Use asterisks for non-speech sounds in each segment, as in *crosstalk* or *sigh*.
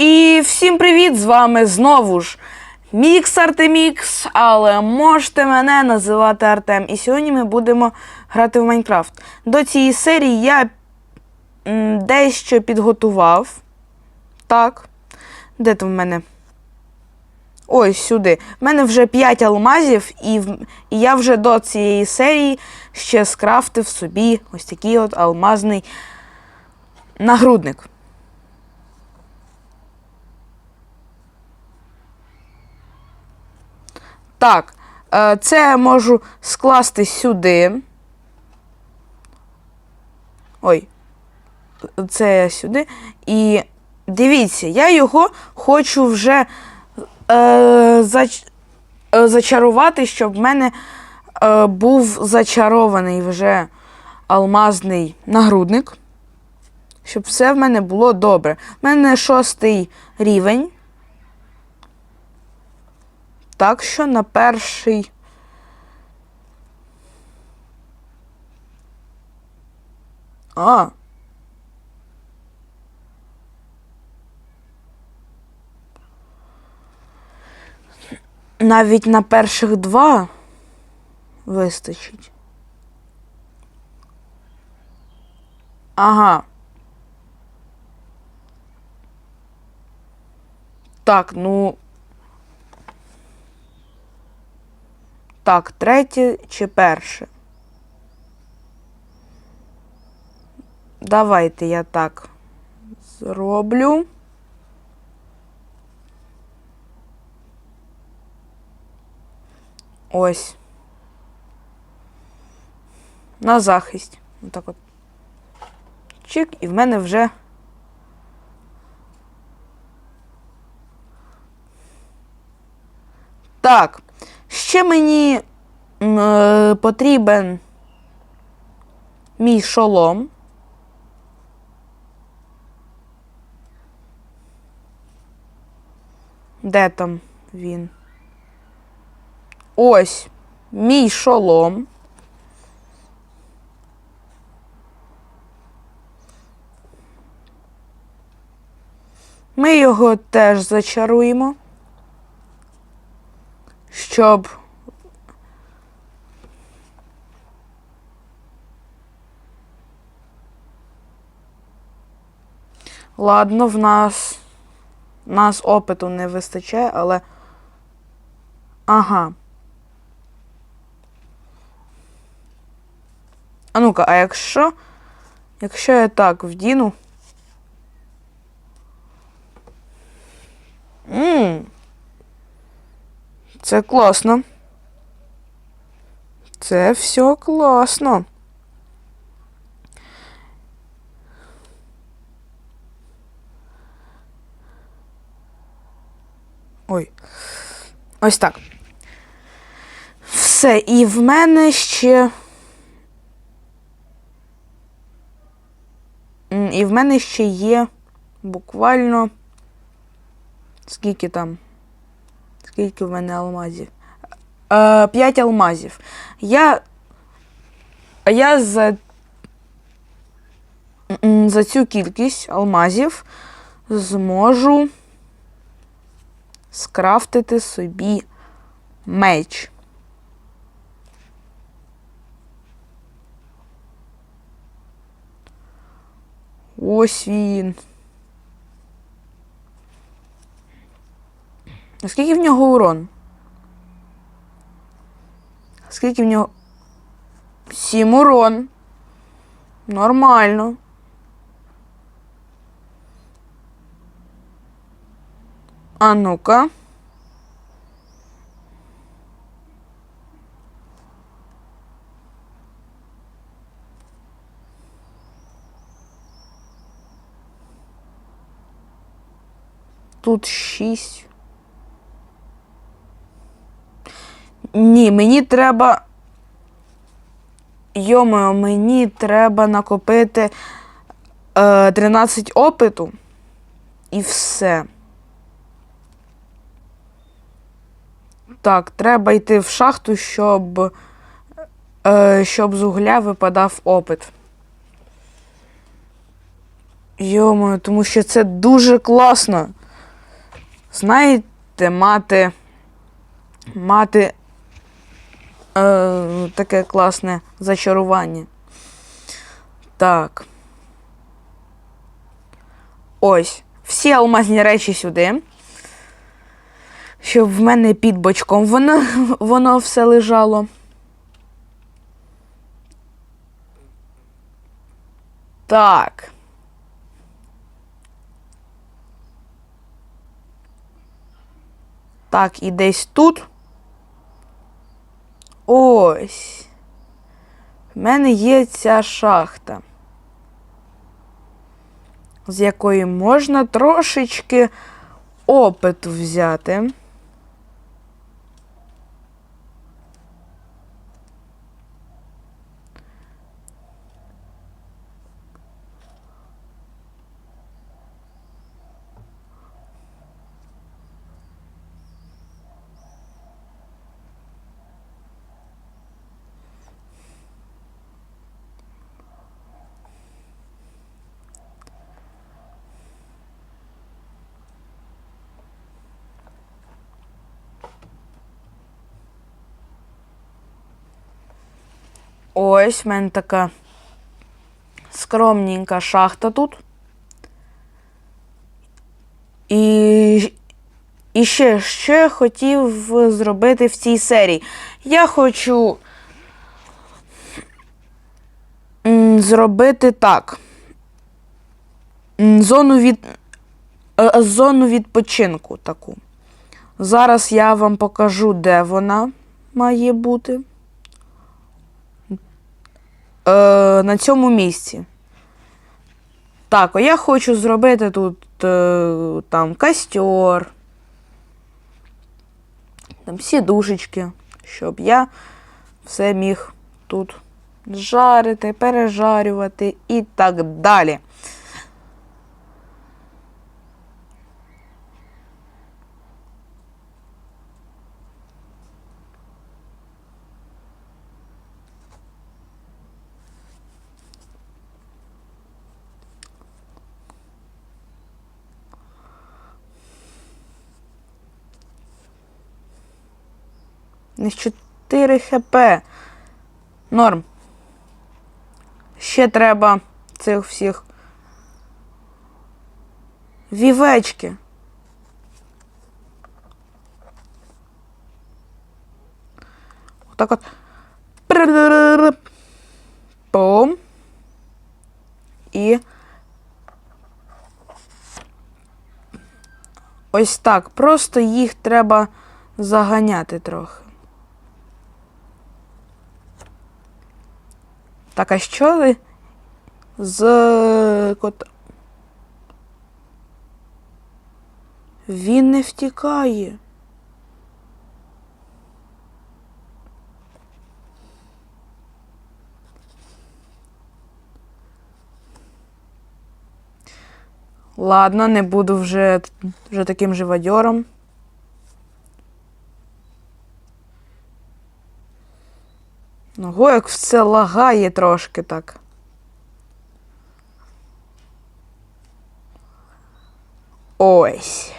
І всім привіт! З вами знову ж Мікс Артемікс, але можете мене називати Артем. І сьогодні ми будемо грати в Майнкрафт. До цієї серії я дещо підготував. Так. Де там в мене? Ось сюди. В мене вже 5 алмазів, і, і я вже до цієї серії ще скрафтив собі ось такий от алмазний нагрудник. Так, е, це я можу скласти сюди. Ой, це я сюди. І дивіться, я його хочу вже е, зач... е, зачарувати, щоб в мене е, був зачарований вже алмазний нагрудник. Щоб все в мене було добре. У мене шостий рівень. Так що на перший. А. Навіть на перших два вистачить. Ага. Так, ну. Так, третє чи перше? Давайте я так зроблю. Ось. На захист. Отак от. Чик, і в мене вже. Так. Ще мені е, потрібен мій шолом. Де там він? Ось мій шолом. Ми його теж зачаруємо, щоб Ладно, в нас. нас опиту не вистачає, але. Ага. А ну-ка, а якщо. Якщо я так вдіну. Ммм. Це класно. Це все класно. Ой. Ось так. Все, і в мене ще. І в мене ще є буквально. Скільки там? Скільки в мене алмазів? Е, П'ять алмазів. Я. А я за. За цю кількість алмазів зможу скрафтити собі меч. Ось він. Скільки в нього урон? Скільки в нього. Сім урон. Нормально. А ну-ка. Тут шість. Ні, мені треба. Йомео, мені треба накопити е, 13 опиту. І все. Так, треба йти в шахту, щоб, е, щоб з угля випадав опит. Йомою, тому що це дуже класно. знаєте, мати. Мати е, таке класне зачарування. Так. Ось. Всі алмазні речі сюди. Щоб в мене під бочком воно, *laughs* воно все лежало. Так. Так, і десь тут. Ось. В мене є ця шахта, з якої можна трошечки опиту взяти. Ось в мене така скромненька шахта тут. І, і ще, я хотів зробити в цій серії. Я хочу зробити так. Зону від. е, Зону відпочинку таку. Зараз я вам покажу, де вона має бути е, на цьому місці. Так, я хочу зробити тут е, там костер, там сідушечки, щоб я все міг тут жарити, пережарювати і так далі. Не 4 хп. Норм. Ще треба цих всіх. Вівечки. Отак от. Пум. І. Ось так. Просто їх треба заганяти трохи. Так, а що ви з кота? Він не втікає. Ладно, не буду вже, вже таким живодьором. Ого, як все лагає трошки так. Ось.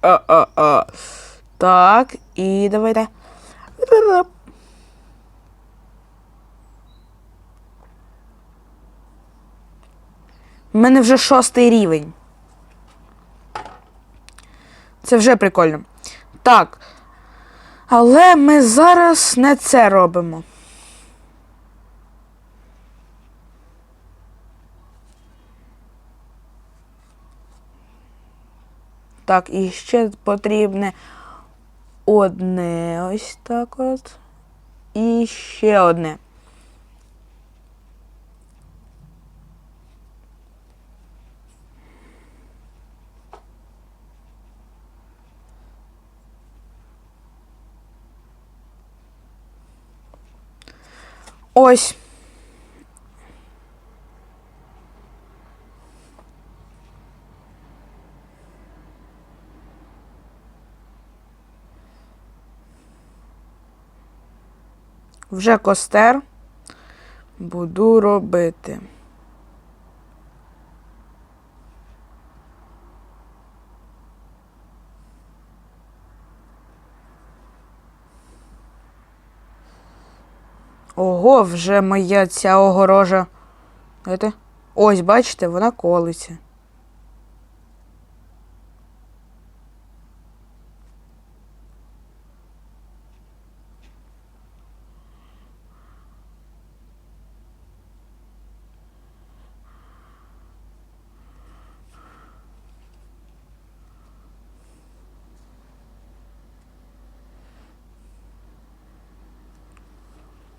А-а-а. Так, і давайте. У мене вже шостий рівень. Це вже прикольно. Так. Але ми зараз не це робимо. Так, і ще потрібне одне ось так от. І ще одне. Ось. Вже костер буду робити. Ого, вже моя ця огорожа. Ось, бачите, вона колиться.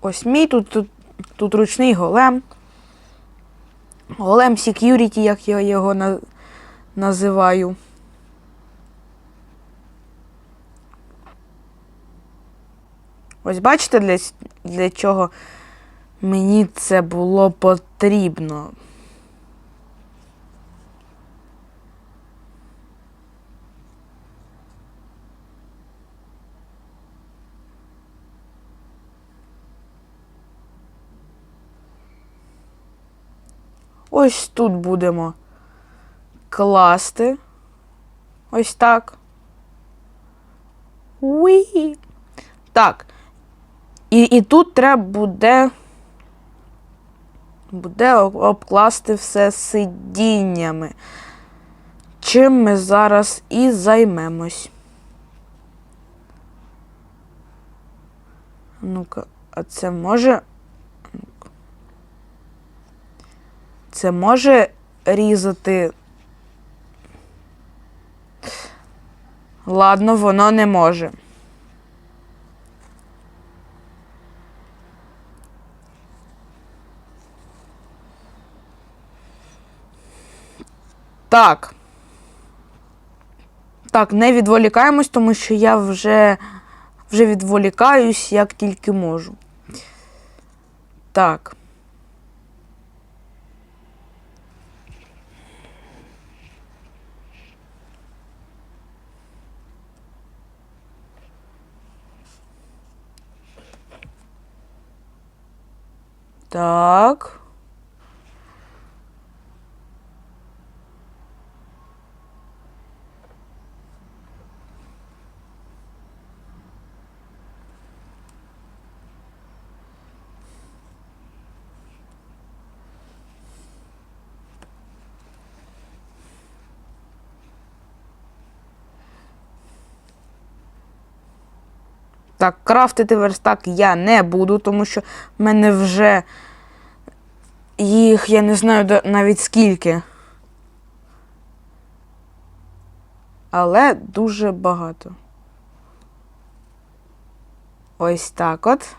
Ось мій тут, тут, тут ручний голем. Голем Security, як я його на, називаю. Ось бачите, для, для чого мені це було потрібно. Ось тут будемо класти. Ось так. Уі. Так. І, і тут треба буде. Буде обкласти все сидіннями. Чим ми зараз і займемось. Ну-ка, а це може. Це може різати. Ладно, воно не може. Так. Так, не відволікаємось, тому що я вже, вже відволікаюсь, як тільки можу. Так. Так. Так, крафтити верстак я не буду, тому що в мене вже їх я не знаю навіть скільки. Але дуже багато. Ось так от.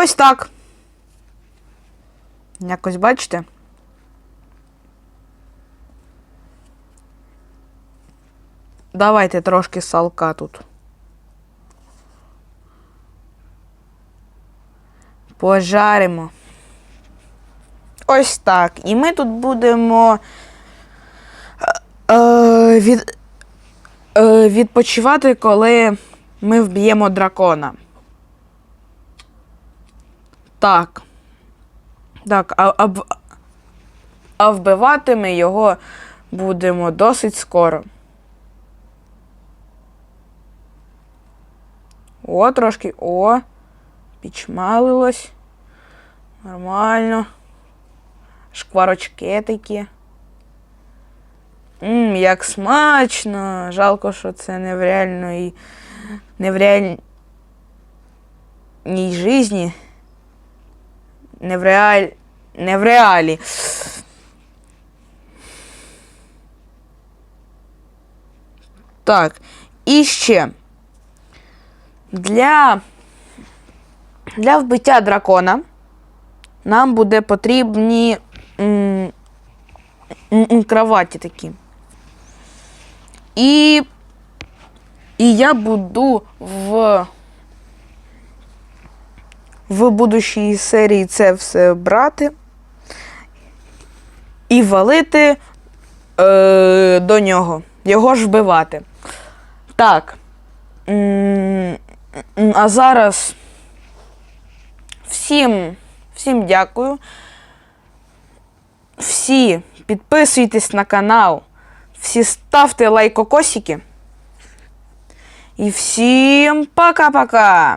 Ось так. Якось бачите? Давайте трошки салка тут. Пожаримо. Ось так. І ми тут будемо е, від, е, відпочивати, коли ми вб'ємо дракона. Так. Так, а, а, а вбивати ми його будемо досить скоро. О, трошки. О. Підчмалилось. Нормально. Шкварочки такі. Мм, як смачно. Жалко, що це не в реальної. Не в реальній житті. Не в реаль... Не в реалі. Так. І ще. Для, для вбиття дракона нам буде потрібні м, м, кроваті такі. І, і я буду в в будущій серії це все брати і валити е, до нього. його ж вбивати. Так. А зараз всім, всім дякую. Всі підписуйтесь на канал, всі ставте лайкокосики. І всім пока-пока!